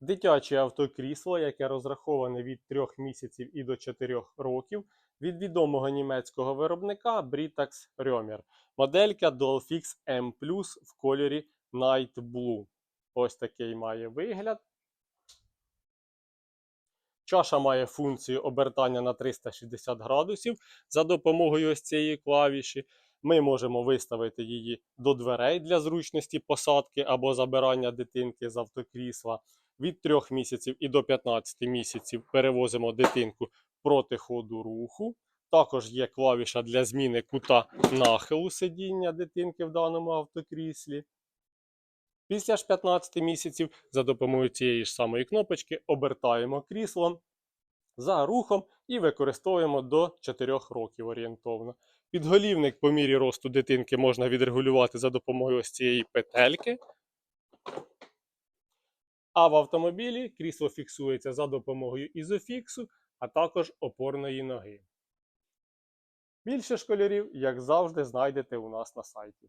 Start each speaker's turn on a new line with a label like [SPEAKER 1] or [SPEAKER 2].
[SPEAKER 1] Дитяче автокрісло, яке розраховане від 3 місяців і до 4 років, від відомого німецького виробника Britax Römer. Моделька Dualfix M в кольорі Night Blue. Ось такий має вигляд. Чаша має функцію обертання на 360 градусів за допомогою ось цієї клавіші. Ми можемо виставити її до дверей для зручності посадки або забирання дитинки з автокрісла. Від 3 місяців і до 15 місяців перевозимо дитинку проти ходу руху. Також є клавіша для зміни кута нахилу сидіння дитинки в даному автокріслі. Після ж 15 місяців за допомогою цієї ж самої кнопочки обертаємо кріслом за рухом і використовуємо до 4 років орієнтовно. Підголівник по мірі росту дитинки можна відрегулювати за допомогою ось цієї петельки. А в автомобілі крісло фіксується за допомогою ізофіксу, а також опорної ноги. Більше школярів, як завжди, знайдете у нас на сайті.